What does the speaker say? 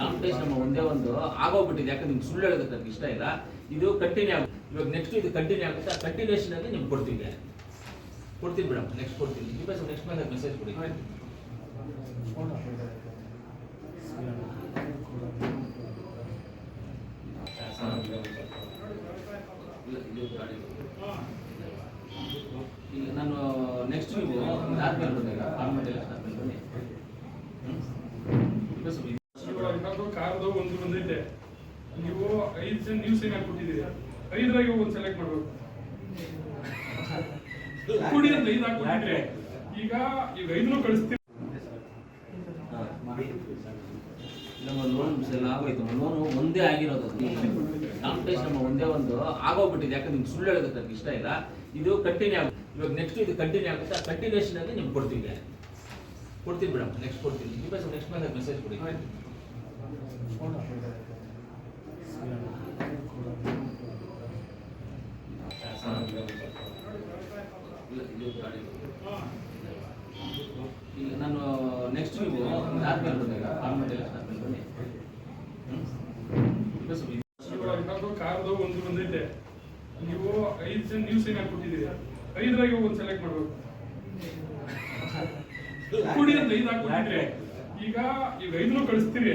Competition ಒಂದೇ ಒಂದು ಆಗೋಗ್ಬಿಟ್ಟಿದೆ ಯಾಕಂದ್ರೆ ನಿಮ್ಗೆ ಸುಳ್ಳು ಹೇಳೋದಕ್ಕೆ ನನಗೆ ಇಷ್ಟ ಇಲ್ಲ ಇದು ಕಂಟಿನ್ಯೂ ಆಗುತ್ತೆ ಇವಾಗ ನೆಕ್ಸ್ಟ್ ಇದು ಕಂಟಿನ್ಯೂ ಆಗುತ್ತೆ ಆ ಕಂಟಿನ್ಯೂಷನ್ ಅಲ್ಲಿ ನಿಮ್ಗೆ ಕೊಡ್ತೀವಿ ಕೊಡ್ತೀನಿ ಮೇಡಮ್ ನೆಕ್ಸ್ಟ್ ಕೊಡ್ತೀನಿ ಸರ್ ನೆಕ್ಸ್ಟ್ ಮೇಲೆ ಮೆಸೇಜ್ ಕೊಡಿ ನಾನು ನೆಕ್ಸ್ಟ್ ನೀವು ಆದ್ಮೇಲೆ ಬಂದಾಗ ಆದ್ಮೇಲೆ ಬನ್ನಿ ಹ್ಮ್? ಇದು ಸ್ವಲ್ಪ ಇದು- ಇನ್ನೊಂದು ಕಾರ್ದು ಒಂದು ಬಂದೈತೆ. ನೀವು ಐದು ಜನ ನೀವು ಸೈನ್ ಹಾಕ್ಬಿಟ್ಟಿದ್ದೀರಿ. ಐದರಾಗಿ ಒಂದು ಸೆಲೆಕ್ಟ್ ಮಾಡ್ಬೇಕು. ಕುಡಿ ಅಂತ ಐದು ಹಾಕ್ಬಿಟ್ಟಿದ್ರೆ. ಈಗ ಈಗ ಐದನ್ನು ಕಳಿಸ್ತೀವಿ ನಮ್ಮ ಲೋನ್ ಎಲ್ಲ ಆಗೋಯ್ತು. ಲೋನ್ ಒಂದೇ ಆಗಿರೋದು. ಕಾಂಪಿಟೇಷನ್ ಒಂದೇ ಒಂದು ಆಗೋಗ್ಬಿಟ್ಟಿದೆ. ಯಾಕಂದ್ರೆ ನಿಮ್ಗೆ ಸುಳ್ಳು ಹೇಳೋದಕ್ಕೆ ನನಗೆ ಇಷ್ಟ ಇಲ್ಲ. ಇದು ಕಂಟಿನ್ಯೂ ಆಗುತ್ತೆ. ಇವಾಗ ನೆಕ್ಸ್ಟ್ ಇದು ಕಂಟಿನ್ಯೂ ಆಗುತ್ತೆ. ಆ ಕಂಟಿನ್ಯೂಷನ್ ಅಲ್ಲಿ ನಿಮ್ಗೆ ಕೊಡ್ತೀವಿ. ಕೊಡ್ತೀನಿ ಮೇಡಮ್ ನೆಕ್ಸ್ಟ್ ಕೊಡ್ತೀನಿ. ನೆಕ್ಸ್ಟ್ ಮೇಲೆ ಮೆಸೇಜ್ ಕೊಡಿ. ನಾನು ನೆಕ್ಸ್ಟ್ ನೀವು ಇದಾದ್ಮೇಲೆ ಬಂದಾಗ ಫಾರ್ಮೆಟ್ ಎಲ್ಲ ಆದ್ಮೇಲೆ ಬನ್ನಿ ಕಾರ್ದು ಒಂದು ಬಂದೈತೆ. ನೀವು ಐದು ಜನ ನೀವು ಸೈನ್ ಹಾಕ್ಬಿಟ್ಟಿದ್ದೀರಿ ಐದರಾಗ ಒಂದು ಸೆಲೆಕ್ಟ್ ಮಾಡ್ಬೇಕು. ಕುಡಿ ಅಂತ ಐದು ಹಾಕ್ಬಿಟ್ಟಿದ್ರೆ ಈಗ ಈಗ ಐದನ್ನು ಕಳಿಸ್ತೀರಿ.